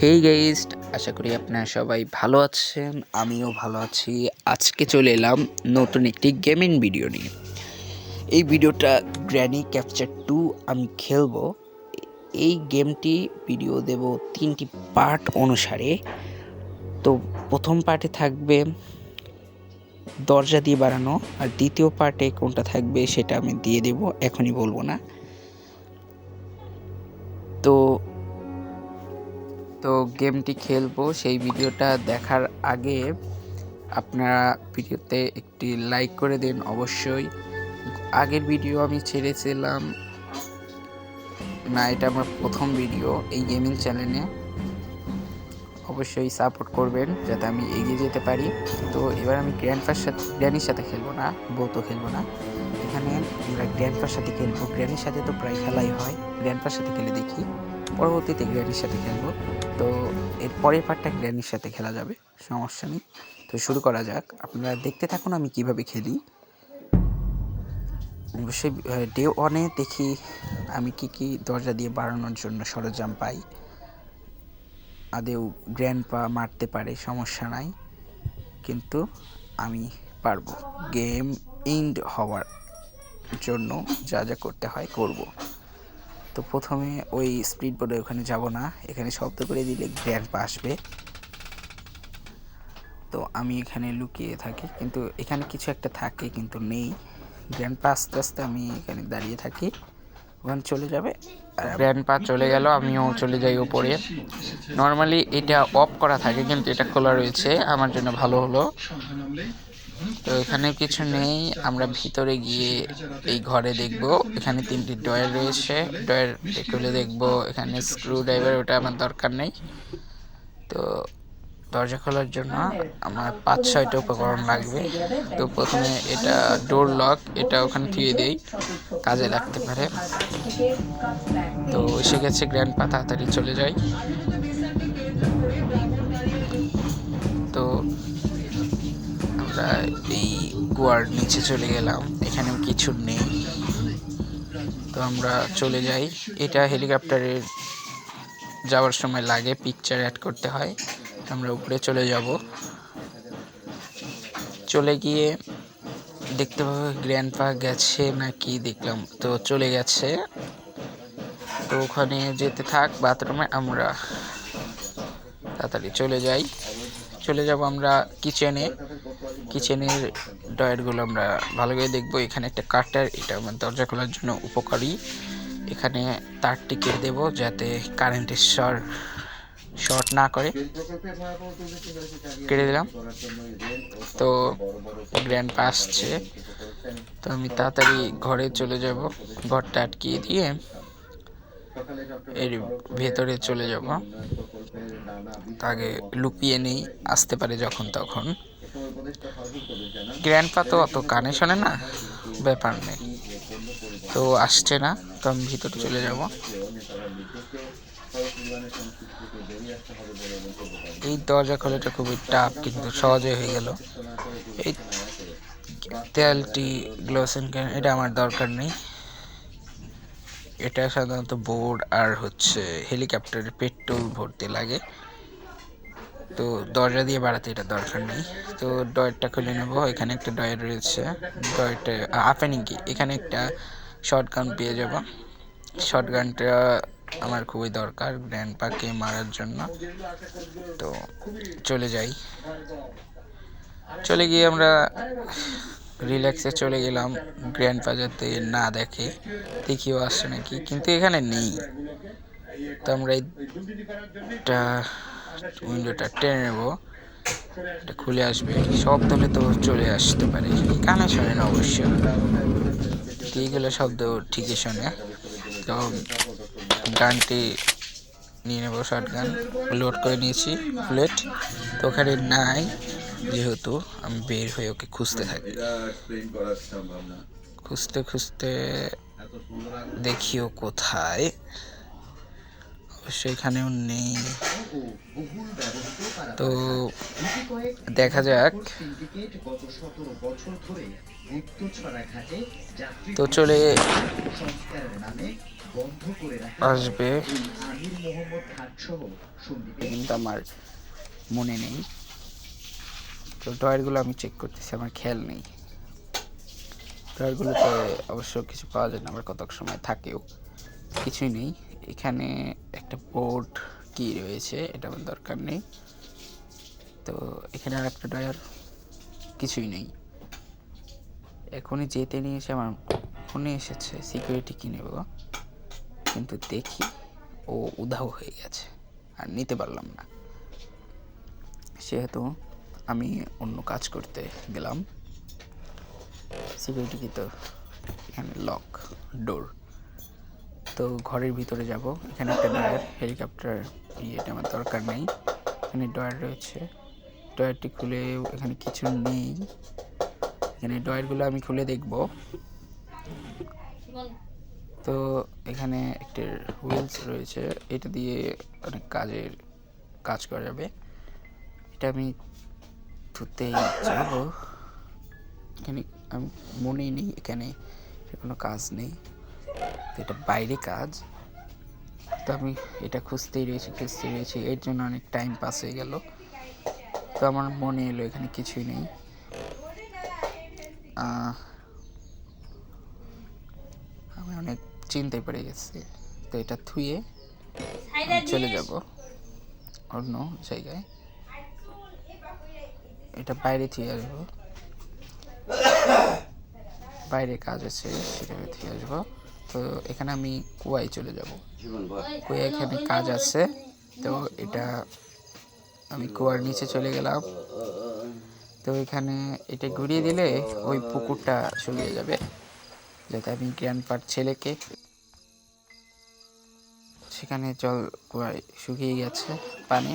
Hey guys আশা করি আপনারা সবাই ভালো আছেন, আমিও ভালো আছি। আজকে চলে এলাম নতুন একটি গেমিং ভিডিও নিয়ে। এই ভিডিওটা গ্র্যানি ক্যাপচার টু আমি খেলব। এই গেমটি ভিডিও দেব তিনটি পার্ট অনুসারে। তো প্রথম পার্টে থাকবে দরজা দিয়ে বাড়ানো আর দ্বিতীয় পার্টে কোনটা থাকবে সেটা আমি দিয়ে দেব, এখনই বলব না। তো তো গেমটি খেলব। সেই ভিডিওটা দেখার আগে আপনারা ভিডিওতে একটি লাইক করে দিন অবশ্যই। আগের ভিডিও আমি ছেড়েছিলাম। না, এটা আমার প্রথম ভিডিও এই গেমিং চ্যানেলে। অবশ্যই সাপোর্ট করবেন যাতে আমি এগিয়ে যেতে পারি। তো এবার আমি গ্র্যান্ডফার সাথে গ্র্যানির সাথে খেলব না, বউতো খেলব না। এখানে আমরা গ্র্যান্ডফার সাথে খেলব। গ্র্যানির সাথে তো প্রায় খেলাই হয়। গ্র্যান্ডফার সাথে খেলে দেখি। পরবর্তীতে গ্র্যানির সাথে খেলব। তো এর পরের পার্টটা গ্র্যানির সাথে খেলা যাবে, সমস্যা নেই। তো শুরু করা যাক। আপনারা দেখতে থাকুন আমি কীভাবে খেলি। অবশ্যই ডে ওয়ানে দেখি আমি কি কি দরজা দিয়ে বাড়ানোর জন্য সরঞ্জাম পাই। আদেও গ্র্যান্ড পা মারতে পারে, সমস্যা নাই। কিন্তু আমি পারব। গেম ইন্ড হওয়ার জন্য যা যা করতে হয় করব। তো প্রথমে ওই স্পিড বোর্ডে ওখানে যাব না। এখানে শব্দ করে দিলে গ্র্যান্ড পা আসবে। তো আমি এখানে লুকিয়ে থাকি, কিন্তু এখানে কিছু একটা থাকে কিন্তু নেই। গ্র্যান্ড পা আস্তে আস্তে আমি এখানে দাঁড়িয়ে থাকি। ওখানে চলে যাবে। গ্র্যান্ড পা চলে গেল, আমিও চলে যাই ওপরে নর্মালি এটা অফ করা থাকে, কিন্তু এটা খোলা রয়েছে। আমার জন্য ভালো হলো। তো এখানে কিছু নেই। আমরা ভিতরে গিয়ে এই ঘরে দেখব। এখানে তিনটি ডয়ার রয়েছে। ডয়ার খুলে দেখব। এখানে স্ক্রু ড্রাইভার, ওটা আমার দরকার নেই। তো দরজা খোলার জন্য আমার পাঁচ, ছয়টা উপকরণ লাগবে। তো প্রথমে এটা ডোর লক এটা ওখানে থুয়ে দেই। কাজে লাগতে পারে। তো গেছে গ্র্যান্ড পা তাড়াতাড়ি চলে যাই। আমরা এই গুয়ার নিচে চলে গেলাম। এখানেও কিছু নেই। তো আমরা চলে যাই। এটা হেলিকপ্টারের যাওয়ার সময় লাগে পিকচার অ্যাড করতে হয়। আমরা উপরে চলে যাব। চলে গিয়ে দেখতে পাবো গ্র্যান্ড পা গেছে নাকি দেখলাম। তো চলে গেছে। তো ওখানে যেতে থাক বাথরুমে আমরা। তাড়াতাড়ি চলে যাই। চলে যাব আমরা কিচেনে কিচেনের ডয়ারগুলো আমরা ভালো করে দেখব। এখানে একটা কাটার এটা আমার দরজা খোলার জন্য উপকারী। এখানে তারটি কেটে দেবো যাতে কারেন্টের শর্ট শর্ট না করে। কেটে দিলাম। তো গ্র্যান্ড আসছে তো আমি তাড়াতাড়ি ঘরে চলে যাব। ঘরটা আটকিয়ে দিয়ে এর ভেতরে চলে যাব। আগে লুকিয়ে নেই, আসতে পারে যখন তখন। গ্র্যান্ড পা তো অত কানে শোনে না, ব্যাপার নেই। তো আসছে না, তো আমি ভিতরে চলে যাব। এই দরজা খোলাটা খুবই টাফ কিন্তু সহজে হয়ে গেল। এই তেলটি গ্লোসেন এটা আমার দরকার নেই। এটা সাধারণত বোর্ড আর হচ্ছে হেলিকপ্টারের পেট্রোল ভরতে লাগে। তো দরজা দিয়ে বাড়াতে এটা দরকার নেই। তো ডয়ারটা খুলে নেব, এখানে একটা ডয়ার রয়েছে। ডয়ারটা আপেনিং কি? এখানে একটা শর্ট গান পেয়ে যাব। শর্ট গানটা আমার খুবই দরকার গ্র্যান্ড পাকে মারার জন্য। তো চলে যাই। চলে গিয়ে আমরা রিল্যাক্সে চলে গেলাম। গ্র্যান্ড যাতে না দেখে। দেখিও আসছে নাকি? কিন্তু এখানে নেই। তো আমরা এটা উইন্ডোটা টেনে নেব। এটা খুলে আসবে। শব্দ হলে তো চলে আসতে পারে। কানে শোনে না অবশ্য। এইগুলো শব্দ ঠিকই শোনে। তো গানটি নিয়ে নেব শর্ট গান লোড করে নিয়েছি বুলেট তো ওখানে নাই, যেহেতু আমি বের হয়ে ওকে খুঁজতে থাকি। খুঁজতে খুঁজতে দেখিও কোথায়। এখানেও নেই। তো দেখা যাক। তো চলে আসবে। আমির কিন্তু আমার মনে নেই। তো ড্রয়ারগুলো আমি চেক করতেছি আমার খেয়াল নেই। ড্রয়ারগুলোতে অবশ্য কিছু পাওয়া যায় না আবার কতক সময় থাকেও। কিছুই নেই। এখানে একটা বোর্ড কি রয়েছে, এটা আমার দরকার নেই। তো এখানে আর একটা ড্রয়ার কিছুই নেই। এখনই যেতে নিয়ে এসে আমার ফোনে এসেছে সিকিউরিটি কি নেব। কিন্তু দেখি, ও উধাও হয়ে গেছে, আর নিতে পারলাম না। সেহেতু আমি অন্য কাজ করতে গেলাম। সিকিউরিটি তো এখানে লক ডোর তো ঘরের ভিতরে যাব। এখানে একটা ডয়ার হেলিকপ্টার ইয়েটা আমার দরকার নেই। এখানে ডয়ার রয়েছে। ডয়ারটি খুলে এখানে কিছু নেই। এখানে ডয়ারগুলো আমি খুলে দেখব। তো এখানে একটা হুইলস রয়েছে। এটা দিয়ে অনেক কাজের কাজ করা যাবে। এটা আমি ধুতেই যাব। এখানে আমি মনেই নেই, এখানে কোনো কাজ নেই। এটা বাইরে কাজ। তো আমি এটা খুঁজতেই রয়েছি খুঁজতেই রয়েছি। এর জন্য অনেক টাইম পাস হয়ে গেল। তো আমার মনে এলো এখানে কিছুই নেই। আমি অনেক চিন্তায় পড়ে গেছি। তো এটা থুয়ে চলে যাব অন্য জায়গায়। এটা বাইরে থুয়ে আসব। বাইরে কাজ আছে সেখানে থুয়ে আসব। তো এখানে আমি কুয়ায় চলে যাব। কুয়া এখানে কাজ আছে। তো এটা আমি কুয়ার নিচে চলে গেলাম। তো এখানে এটা ঘুরিয়ে দিলে ওই পুকুরটা শুকিয়ে যাবে। যাতে আমি গ্র্যান্ডপার ছেলেকে সেখানে জল কুয়ায় শুকিয়ে গেছে পানি।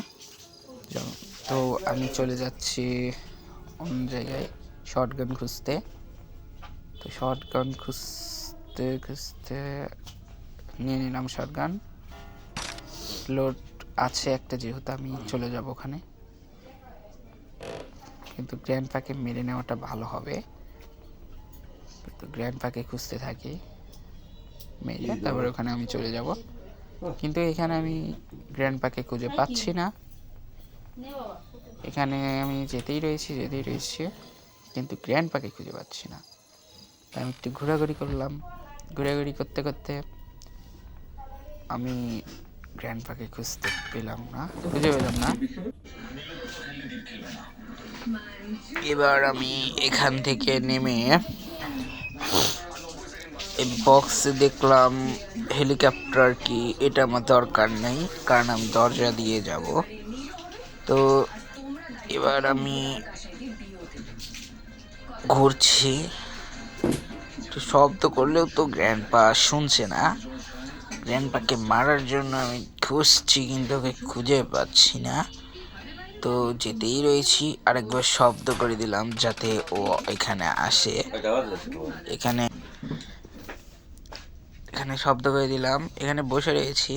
জল তো আমি চলে যাচ্ছি অন্য জায়গায় শর্ট গান খুঁজতে। তো শর্ট গান খুঁজতে খুঁজতে নিয়ে নিলাম শটগান লোড আছে একটা যেহেতু আমি চলে যাব ওখানে। কিন্তু গ্র্যান্ড পাকে মেরে নেওয়াটা ভালো হবে। তো গ্র্যান্ড পাকে খুঁজতে থাকি। মেরে তারপরে ওখানে আমি চলে যাব। কিন্তু এখানে আমি গ্র্যান্ড পাকে খুঁজে পাচ্ছি না। এখানে আমি যেতেই রয়েছি যেতেই রয়েছি। কিন্তু গ্র্যান্ড পাকে খুঁজে পাচ্ছি না। তাই আমি একটু ঘোরাঘুরি করলাম। ঘোরাঘুরি করতে করতে আমি গ্র্যান্ড পাকে খুঁজতে পেলাম না, খুঁজে পেলাম না। এবার আমি এখান থেকে নেমে বক্সে দেখলাম হেলিকপ্টার কি, এটা আমার দরকার নেই, কারণ আমি দরজা দিয়ে যাব। তো এবার আমি ঘুরছি। তো শব্দ করলেও তো গ্র্যান্ড পা শুনছে না। গ্র্যান্ড পাকে মারার জন্য আমি খুঁজছি কিন্তু ওকে খুঁজে পাচ্ছি না। তো যেতেই রয়েছি, আরেকবার শব্দ করে দিলাম যাতে ও এখানে আসে। এখানে এখানে শব্দ করে দিলাম। এখানে বসে রয়েছি।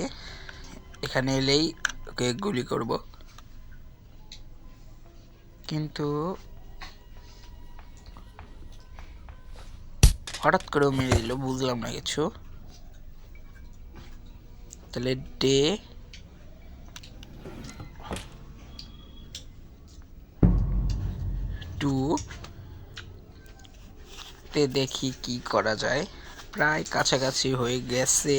এখানে এলেই ওকে গুলি করব। কিন্তু হঠাৎ করেও মেরে দিল, বুঝলাম না কিছু। তাহলে ডে টু তে দেখি কি করা যায়। প্রায় কাছাকাছি হয়ে গেছে,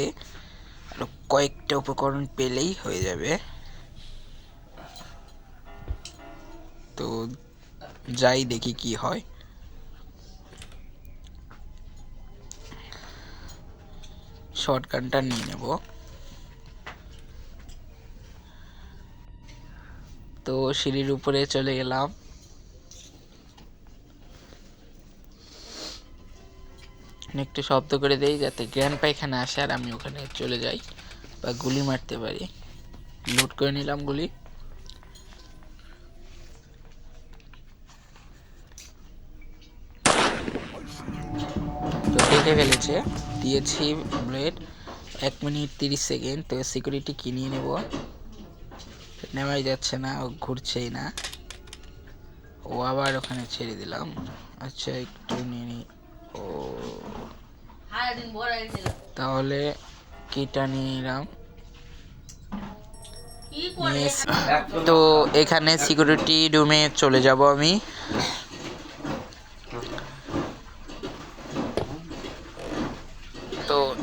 আরও কয়েকটা উপকরণ পেলেই হয়ে যাবে। তো যাই দেখি কি হয়। শর্টগানটা নিয়ে নেব। তো সিঁড়ির উপরে চলে গেলাম। একটু শব্দ করে দেই যাতে গ্র্যান্ড পায়খানা আসে আর আমি ওখানে চলে যাই বা গুলি মারতে পারি। লোড করে নিলাম গুলি। ফেলেছে দিয়েছি ব্লেড। এক মিনিট তিরিশ সেকেন্ড তো সিকিউরিটি কিনিয়ে নেব। নেওয়াই যাচ্ছে না ও ঘুরছেই না। ও আবার ওখানে ছেড়ে দিলাম। আচ্ছা একটু নিয়ে ও। তাহলে কিটা নিয়ে নিলাম। তো এখানে সিকিউরিটি রুমে চলে যাব আমি।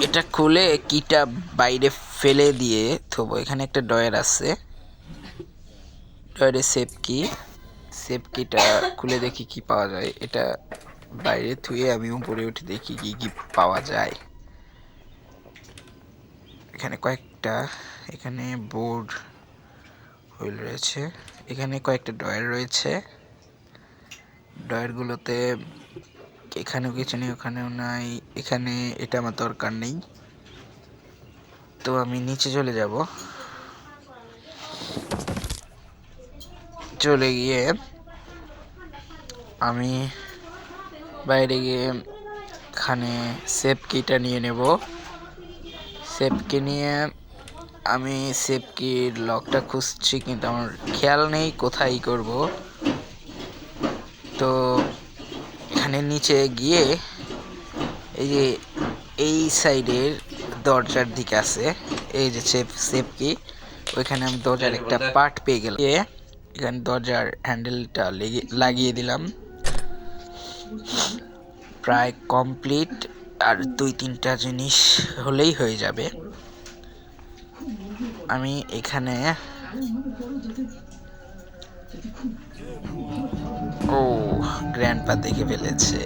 এটা খুলে কিটা বাইরে ফেলে দিয়ে থবো। এখানে একটা ডয়ার আছে। ডয়ারে সেফ কি? সেফ কিটা খুলে দেখি কি পাওয়া যায়। এটা বাইরে থুয়ে আমি উপরে উঠে দেখি কি কি পাওয়া যায়। এখানে কয়েকটা, এখানে বোর্ড হুইল রয়েছে। এখানে কয়েকটা ডয়ার রয়েছে। ডয়ারগুলোতে এখানেও কিছু নেই ওখানেও নাই, এখানে এটা আমার দরকার নেই। তো আমি নিচে চলে যাব। চলে গিয়ে আমি বাইরে গিয়ে এখানে সেফ কিটা নিয়ে নেব। সেফ কি নিয়ে আমি সেফ কির লকটা খুঁজছি, কিন্তু আমার খেয়াল নেই কোথায় করব। তো এখানে নিচে গিয়ে এই যে এই সাইডের দরজার দিকে আছে এই যে সেফ সেফ কি? ওইখানে আমি দরজার একটা পার্ট পেয়ে গেলাম। এখানে দরজার হ্যান্ডেলটা লেগে লাগিয়ে দিলাম। প্রায় কমপ্লিট আর দুই তিনটা জিনিস হলেই হয়ে যাবে। আমি এখানে ও গ্র্যান্ডপা দেখে ফেলেছে।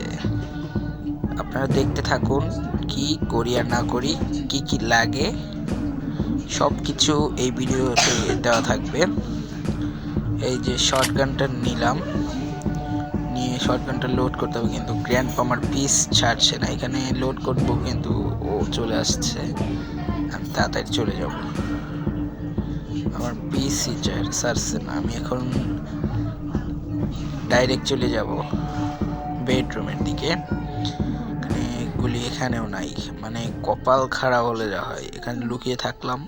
আপনারা দেখতে থাকুন, কি করি আর না করি, কি কি লাগে সব কিছু এই ভিডিওতে দেওয়া থাকবে। এই যে শর্ট গানটা নিলাম, নিয়ে শর্ট গানটা লোড করতে হবে, কিন্তু গ্র্যান্ড আমার পিস ছাড়ছে না। এখানে লোড করব, কিন্তু ও চলে আসছে। আমি তাড়াতাড়ি চলে যাব। আমার পিসি ছাড়ছে না আমি এখন ডাইরেক্ট চলে যাব বেডরুমের দিকে। এখানে গুলি এখানেও নাই মানে কপাল খারাপ হলে যা হয়। এখানে লুকিয়ে থাকলাম।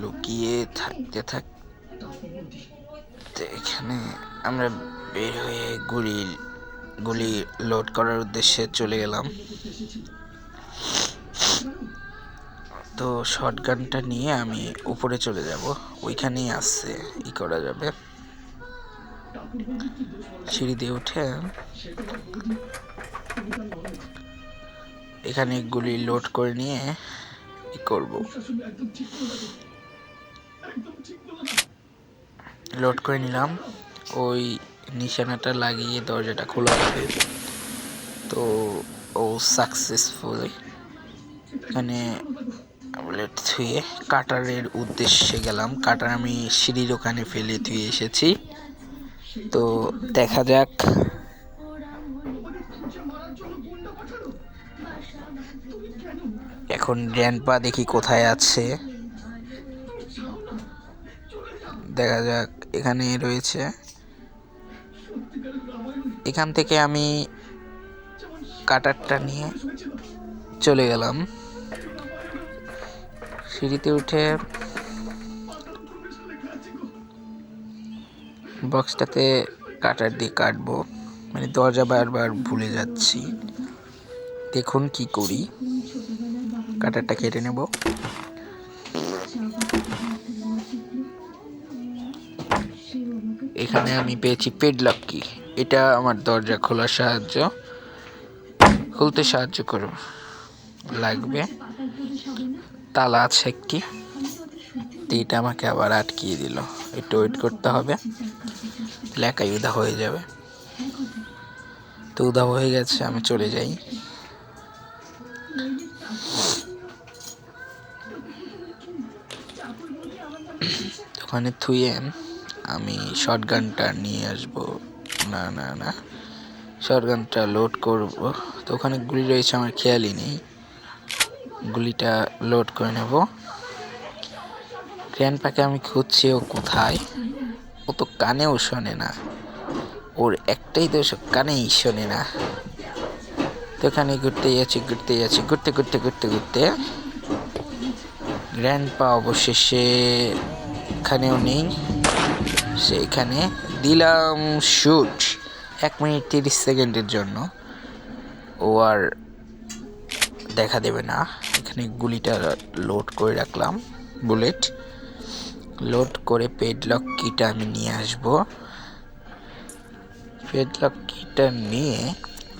লুকিয়ে থাকতে থাকতে এখানে আমরা বের হয়ে গুলি গুলি লোড করার উদ্দেশ্যে চলে গেলাম। তো শটগানটা নিয়ে আমি উপরে চলে যাব। ওইখানেই আসছে, ই করা যাবে। সিঁড়ি দিয়ে উঠে এখানে গুলি লোড করে নিয়ে ই করব। লোড করে নিলাম। ওই নিশানাটা লাগিয়ে দরজাটা খোলা হবে তো ও সাকসেসফুল এখানে বুলেট থুয়ে কাটারের উদ্দেশ্যে গেলাম। কাটার আমি সিঁড়ির ওখানে ফেলে থুয়ে এসেছি। তো দেখা যাক। এখন গ্র্যান্ডপা দেখি কোথায় আছে। দেখা যাক, এখানে রয়েছে। এখান থেকে আমি কাটারটা নিয়ে চলে গেলাম। সিঁড়িতে উঠে বক্সটাতে কাটার দিয়ে কাটবো। মানে দরজা বারবার ভুলে যাচ্ছি। দেখুন কি করি। কাটারটা কেটে নেব। এখানে আমি পেয়েছি পেডলক কি। এটা আমার দরজা খোলার সাহায্য। খুলতে সাহায্য করবে লাগবে। তালা আছে একটি এটা আমাকে আবার আটকিয়ে দিল। একটু ওয়েট করতে হবে। লেখাই উদা হয়ে যাবে। তো উদা হয়ে গেছে, আমি চলে যাই। ওখানে থুয়ে আমি শর্ট গানটা নিয়ে আসব। না না না। শর্ট গানটা লোড করব। তো ওখানে গুলি রয়েছে, আমার খেয়ালই নেই। গুলিটা লোড করে নেব। গ্র্যান্ডপাকে আমি খুঁজছি, ও কোথায়? ও তো কানেও শোনে না। ওর একটাই দোষ কানেই শোনে না। তো ওখানে ঘুরতে যাচ্ছি ঘুরতে যাচ্ছি, ঘুরতে ঘুরতে ঘুরতে ঘুরতে। গ্র্যান্ড পা অবশেষে এখানেও নেই। সেইখানে দিলাম শুট এক মিনিট তিরিশ সেকেন্ডের জন্য। ও আর দেখা দেবে না। এখানে গুলিটা লোড করে রাখলাম বুলেট লোড করে পেডলক কিটা আমি নিয়ে আসব। পেডলক কিটা নিয়ে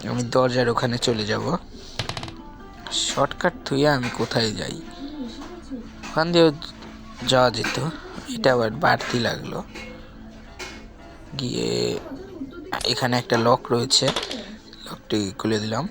আমি দরজার ওখানে চলে যাব। শর্টকাট থুয়ে আমি কোথায় যাই? ওখান দিয়েও যাওয়া যেত। এটা আবার বাড়তি লাগল। গিয়ে, এখানে একটা লক রয়েছে। লকটি খুলে দিলাম।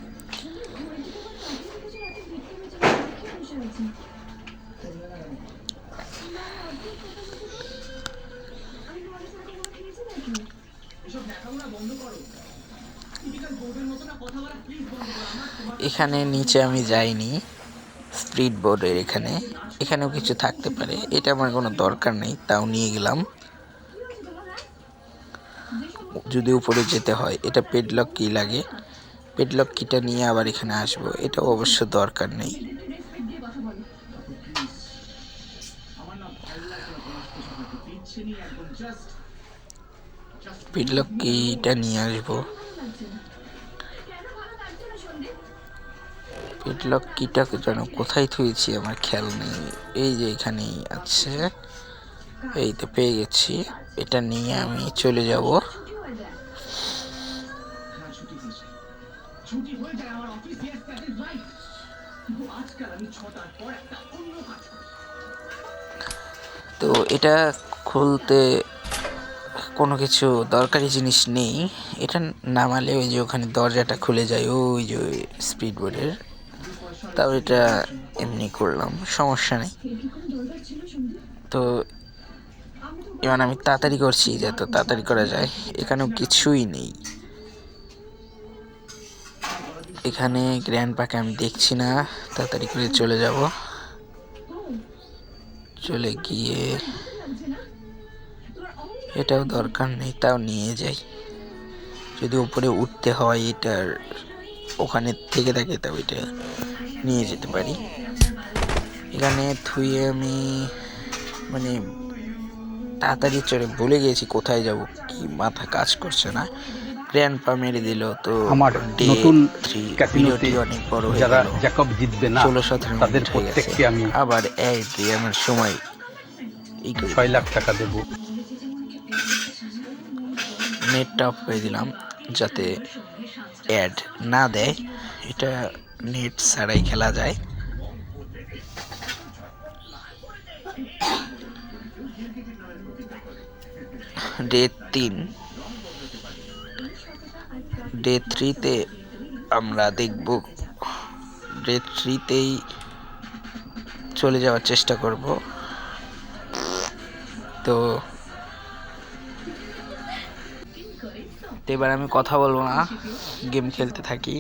এখানে নিচে আমি যাইনি স্পিড বোর্ডের এখানে। এখানেও কিছু থাকতে পারে, এটা আমার কোনো দরকার নেই, তাও নিয়ে গেলাম। যদি উপরে যেতে হয়, এটা পেডলক কি লাগে? পেডলক কিটা নিয়ে আবার এখানে আসব এটা অবশ্য দরকার নেই। পেডলক কিটা নিয়ে আসব। পেডলক কিটা যেন কোথায় থুয়েছি আমার খেয়াল নেই। এই যে এখানেই আছে, এই তো পেয়ে গেছি। এটা নিয়ে আমি চলে যাব। তো এটা খুলতে কোনো কিছু দরকারি জিনিস নেই। এটা নামালে ওই যে ওখানে দরজাটা খুলে যায়, ওই যে ওই স্পিড বোর্ডের তাও এটা এমনি করলাম, সমস্যা নেই। তো এবার আমি তাড়াতাড়ি করছি যত তাড়াতাড়ি করা যায়। এখানেও কিছুই নেই। এখানে গ্র্যান্ড পাকে আমি দেখছি না। তাড়াতাড়ি করে চলে যাব। চলে গিয়ে এটাও দরকার নেই, তাও নিয়ে যাই। যদি উপরে উঠতে হয় এটার ওখানে থেকে থাকে, তাও এটা নিয়ে যেতে পারি। এখানে থুয়ে আমি মানে তাড়াতাড়ি চলে ভুলে গেছি কোথায় যাব, কি মাথা কাজ করছে না। গ্র্যান্ড পা মেরে দিল তো আমার নতুন ক্যাসিনোতে অনেক বড় যারা জ্যাকব জিতবে না ষোলো সতেরো তাদের প্রত্যেককে আমি আবার এই দিয়ে আমার সময় ছয় লাখ টাকা দেব। নেটটা অফ করে দিলাম যাতে অ্যাড না দেয়। এটা নেট ছাড়াই খেলা যায়। ডে তিন। ডে থ্রিতে আমরা দেখব। ডে থ্রিতেই চলে যাওয়ার চেষ্টা করব। তো এবার আমি কথা বলব না। গেম খেলতে থাকি।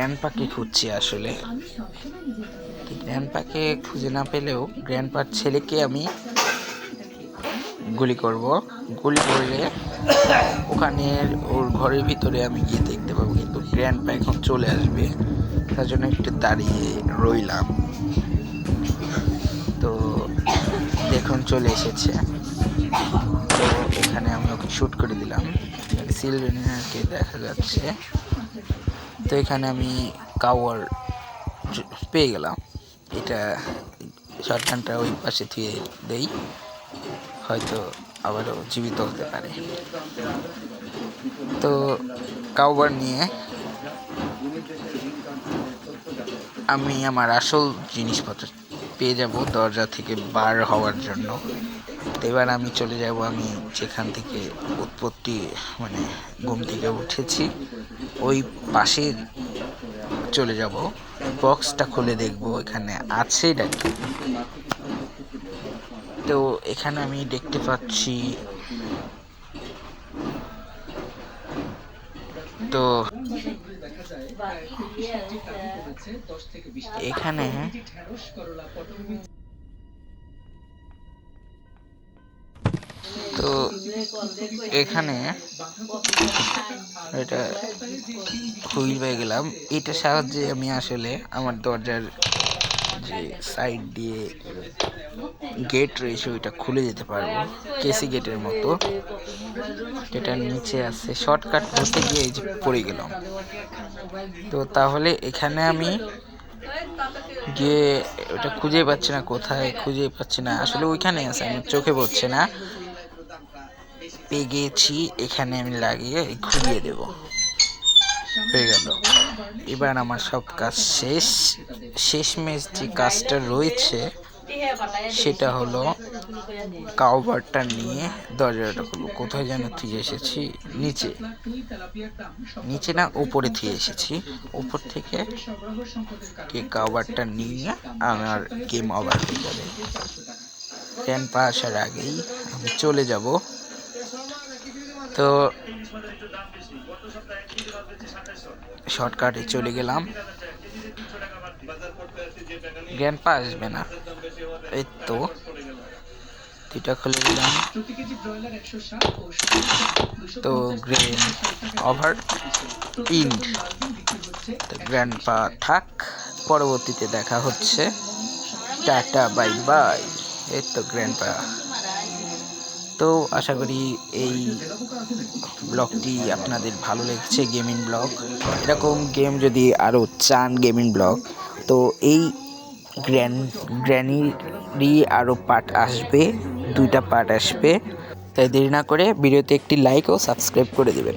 গ্র্যান্ড পাকে খুঁজছি আসলে। গ্র্যান্ড পাকে খুঁজে না পেলেও গ্র্যান্ড পার ছেলেকে আমি গুলি করব। গুলি করলে ওখানে ওর ঘরের ভিতরে আমি গিয়ে দেখতে পাবো কিন্তু গ্র্যান্ড পা এখন চলে আসবে। তার জন্য একটু দাঁড়িয়ে রইলাম। তো দেখুন চলে এসেছে। তো এখানে আমি ওকে শ্যুট করে দিলাম। সিলভেনিয়াকে দেখা যাচ্ছে। তো এখানে আমি কাওয়ার পেয়ে গেলাম। এটা শটগানটা ওই পাশে থুয়ে দেই, হয়তো আবারও জীবিত হতে পারে। তো কাউবার নিয়ে আমি আমার আসল জিনিসপত্র পেয়ে যাব দরজা থেকে বার হওয়ার জন্য। এবার আমি চলে যাব, আমি যেখান থেকে উৎপত্তি মানে ঘুম থেকে উঠেছি। ওই পাশে চলে যাব। বক্সটা খুলে দেখব এখানে আছে নাকি। তো এখানে আমি দেখতে পাচ্ছি। তো এখানে এখানে এটা হুইল পেয়ে গেলাম। এটার সাহায্যে আমি আসলে আমার দরজার যে সাইড দিয়ে গেট রয়েছে, ওইটা খুলে যেতে পারব, কেসি গেটের মতো। যেটা নিচে আছে শর্টকাট করতে গিয়ে এই যে পড়ে গেলাম। তো তাহলে এখানে আমি গিয়ে ওটা খুঁজে পাচ্ছি না, কোথায় খুঁজে পাচ্ছি না, আসলে ওইখানে আছে, আমার চোখে পড়ছে না। পেয়ে গিয়েছি এখানে আমি লাগিয়ে ঘুরিয়ে দেব। হয়ে গেল। এবার আমার সব কাজ শেষ। শেষ শেষমেশ যে কাজটা রয়েছে, সেটা হলো কাউবারটা নিয়ে দরজাটা খুলবো। কোথায় যেন থুয়ে এসেছি? নিচে। নিচে না, উপরে থুয়ে এসেছি। উপর থেকে এই কাউবারটা নিয়ে আমার গেম ওভার হয়ে যাবে। ট্রেন আসার আগেই আমি চলে যাব। তো শর্টকাটে চলে গেলাম। জ্ঞান পা আসবে না। এই তো, দুইটা খুলে দিলাম তো গ্রেন ওভার ইন্ড তো গ্র্যান্ড পা থাক, পরবর্তীতে দেখা হচ্ছে। টাটা বাই বাই এই তো গ্র্যান্ড পা তো আশা করি এই ব্লগটি আপনাদের ভালো লেগেছে, গেমিং ব্লগ। এরকম গেম যদি আরও চান, গেমিং ব্লগ, তো এই গ্র্যান গ্র্যানিরই আরও পার্ট আসবে, দুইটা পার্ট আসবে। তাই দেরি না করে ভিডিওতে একটি লাইক ও সাবস্ক্রাইব করে দেবেন।